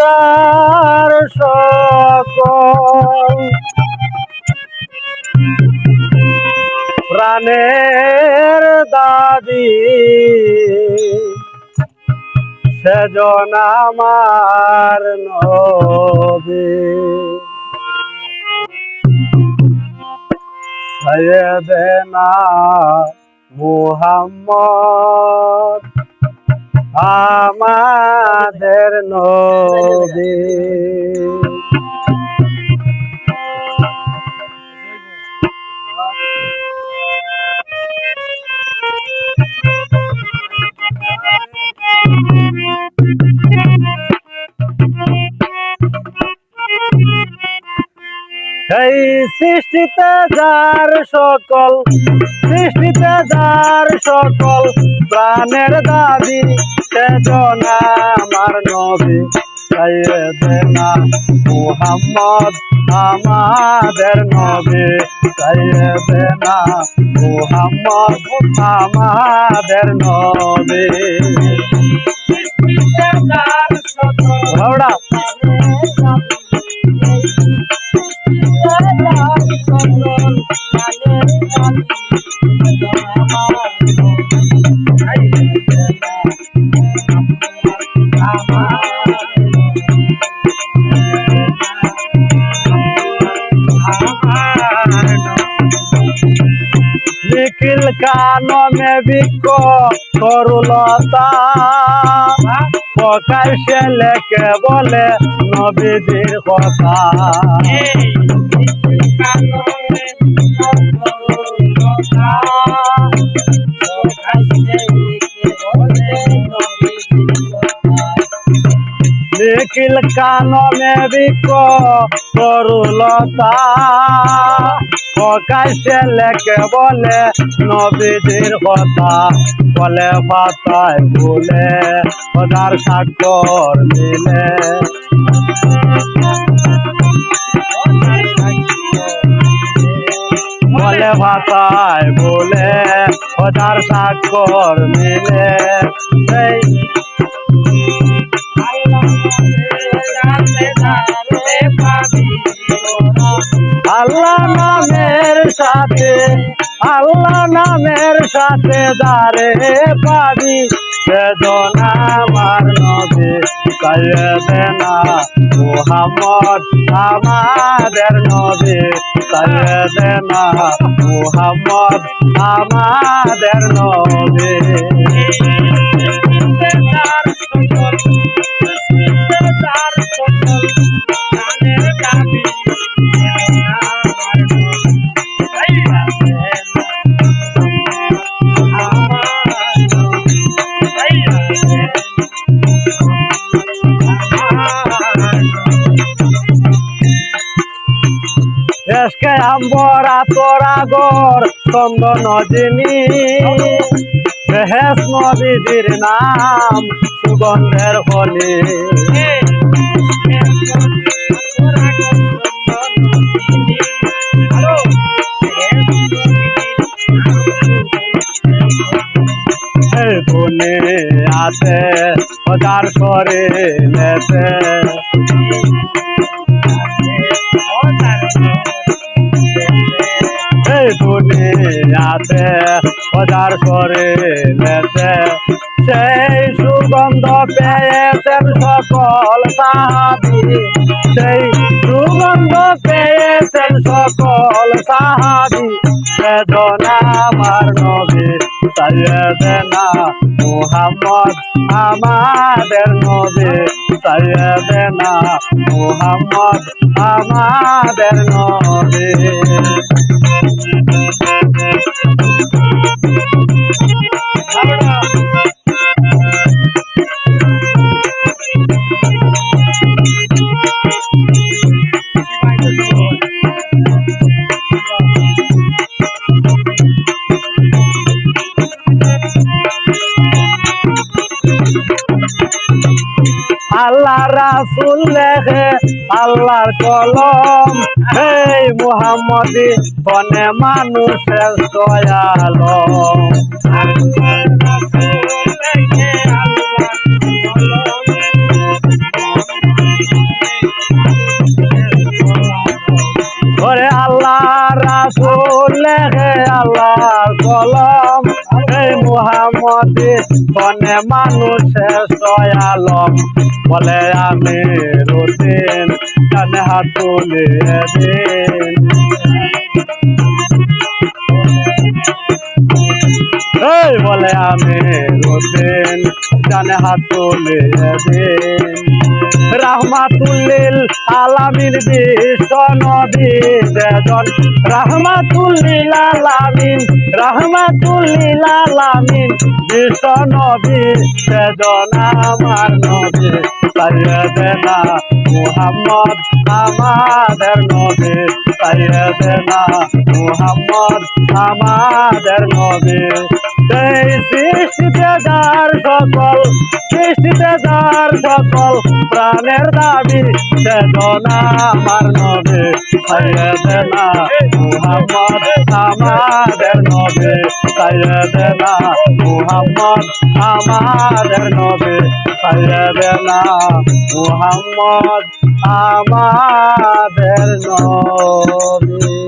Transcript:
যার সকল প্রাণের দাদি সেজন আমার নবী সৈয়দনা মুহাম্মদ আমাদের নবী। এই সৃষ্টিতে যার সকল সৃষ্টিতে যার সকল প্রাণের দাবি সেজন আমার নবী? সৈয়দনা মোহাম্মদ আমাদের নবী। সৈয়দনা মোহাম্মদ আমাদের নবী। নিখিল কাননে বিক করুলতা। প্রকাশ্যে লেখে বলে নবীজির কথা। নিখিল কাননে বিক করুলতা। প্রকাশ্যে লেখে বলে? নবীজির কথা বলে পাতায় বলে ওনার স্বাক্ষর মিলে বলে ভাষায় বলে ওনার স্বাক্ষর মিলে সেই আল্লাহ নামের সাথে, আল্লাহ নামের সাথে দারে পাবি। সেজন আমার নবী সৈয়দনা মুহাম্মদ আমাদের নবী সৈয়দনা মুহাম্মদ আমাদের নবী। এসকে আম্বরা তোরাগর চন্দন জিনি বেহেস নদীর নাম সুগন্ধের হলি। বনে আছে ওদার সরে লেতে সরে লেতে সেই সুগন্ধ পেয়েছেন সকল সাহাবি। সেই সুগন্ধ পেয়েছেন সকল সাহাবি। সেজন আমার নবী সৈয়দনা মুহাম্মদ আমাদের নবী। সৈয়দনা মুহাম্মদ আমাদের নবী। রাসুল লেখে আল্লাহর কলম। এই মুহাম্মদি বনে মানুষের দয়ালম। বনে মানুষের সয়ালম বলে আমি রোদিন কানে হাত তুলিয়ে দিন। এই বলে আমি রুদিন কানে হাত তুলিয়ে দিন। রাহমাতুল্লিল আলামিন বিশ্ব নবী বেদন রাহমাতুল্লিল আলামিন রাহমাতুল্লিল আলামিন বিশ্ব নবী বেদন আমার নবী সাইয়েদেনা মুহাম্মদ, আমাদের নবী সাইয়েদেনা মুহাম্মদ, আমাদের সেই সৃষ্টিতে যার সকল সৃষ্টিতে যার সকল। প্রাণের দাবি চেতনা আমার নবে সাইয়েদেনা মুহাম্মদ আমাদের নবে সাইয়েদেনা মুহাম্মদ আমাদের নবে মুহাম্মদ আমাদের নবে।